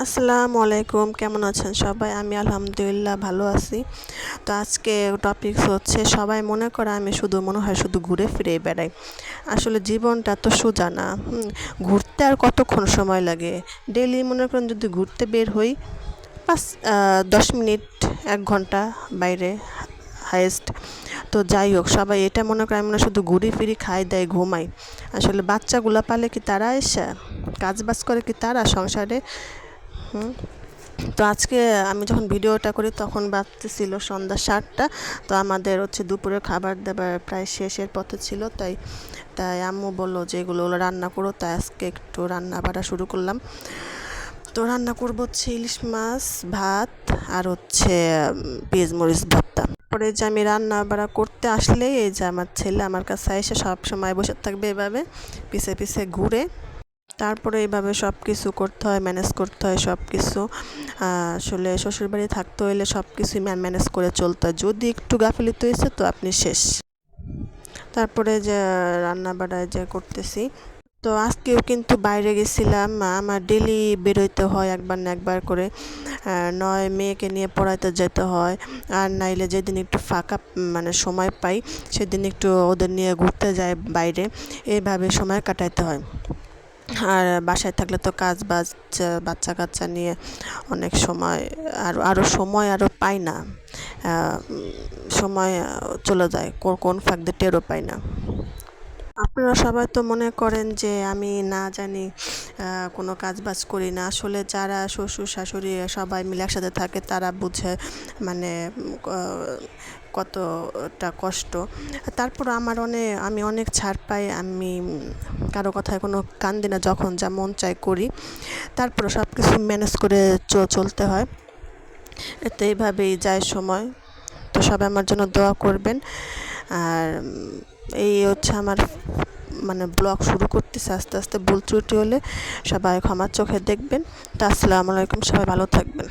আসসালামু আলাইকুম, কেমন আছেন সবাই? আমি আলহামদুলিল্লাহ ভালো আছি। তো আজকে টপিকস হচ্ছে, সবাই মনে করে আমি শুধু, মনে হয় শুধু ঘুরে ফিরে বেড়াই। আসলে জীবনটা তো সোজা না ঘুরতে আর কতক্ষণ সময় লাগে? ডেলি মনে করেন যদি ঘুরতে বের হই পাঁচ দশ মিনিট, এক ঘণ্টা বাইরে হায়েস্ট তো যাই হোক, সবাই এটা মনে করে, আমি শুধু ঘুরি ফিরি, খাই দেয়, ঘুমাই। আসলে বাচ্চাগুলো পালে কি তারা এসে, কাজ বাজ করে কি তারা সংসারে? হুম। তো আজকে আমি যখন ভিডিওটা করি তখন বাজতেছিল সন্ধ্যা সাতটা, তো আমাদের হচ্ছে দুপুরে খাবার দাবার প্রায় শেষের পথে ছিল, তাই তাই আম্মু বলল যে এগুলো রান্না করো, তাই আজকে একটু রান্না বাড়া শুরু করলাম। তো রান্না করব হচ্ছে ইলিশ মাছ, ভাত আর হচ্ছে পেঁয়াজ মরিচ ভর্তা। পরে যে আমি রান্না বাড়া করতে আসলে এই যে আমার ছেলে আমার কাছে এসে সব সময় বসে থাকবে এভাবে, পিছে পিছে ঘুরে। তারপরে এইভাবে সব কিছু করতে হয় ম্যানেজ করতে হয় সব কিছু আসলে শ্বশুরবাড়ি থাকতে হলে সব কিছুই ম্যানেজ করে চলতে হয়। যদি একটু গাফিলিত হয়েছে তো আপনি শেষ। তারপরে যে রান্না বাড়ায় যে করতেছি, তো আজকেও কিন্তু বাইরে গেছিলাম। আমার ডেলি বেরোইতে হয় একবার না একবার করে। নয় মেয়েকে নিয়ে পড়াইতে যেতে হয়। আর নাইলে যেদিন একটু ফাঁকা মানে সময় পাই, সেদিন একটু ওদের নিয়ে ঘুরতে যায় বাইরে। এইভাবে সময় কাটাইতে হয়। আর বাসায় থাকলে তো কাজ বাজ বাচ্চা কাচ্চা নিয়ে অনেক সময় আর আরও সময় আরও পাই না। সময় চলে যায়। কোন ফাঁক দিয়ে টেরও পাই না। আপনারা সবাই তো মনে করেন যে আমি না জানি কোনো কাজ বাজ করি না। আসলে যারা শ্বশুর শাশুড়ি সবাই মিলে একসাথে থাকে, তারা বুঝে মানে কতটা কষ্ট। তারপর আমার অনেক আমি অনেক ছাড় পাই, আমি কারও কথায় কোনো কান দিই না, যখন যা মন চাই করি। তারপর সব কিছু ম্যানেজ করে চলতে হয়। তো এইভাবেই যায় সময়। তো সবাই আমার জন্য দোয়া করবেন। আর এই হচ্ছে আমার মানে ব্লগ শুরু করতেছি আস্তে আস্তে ভুল ত্রুটি হলে সবাই ক্ষমার চোখে দেখবেন। তা আসসালামু আলাইকুম, সবাই ভালো থাকবেন।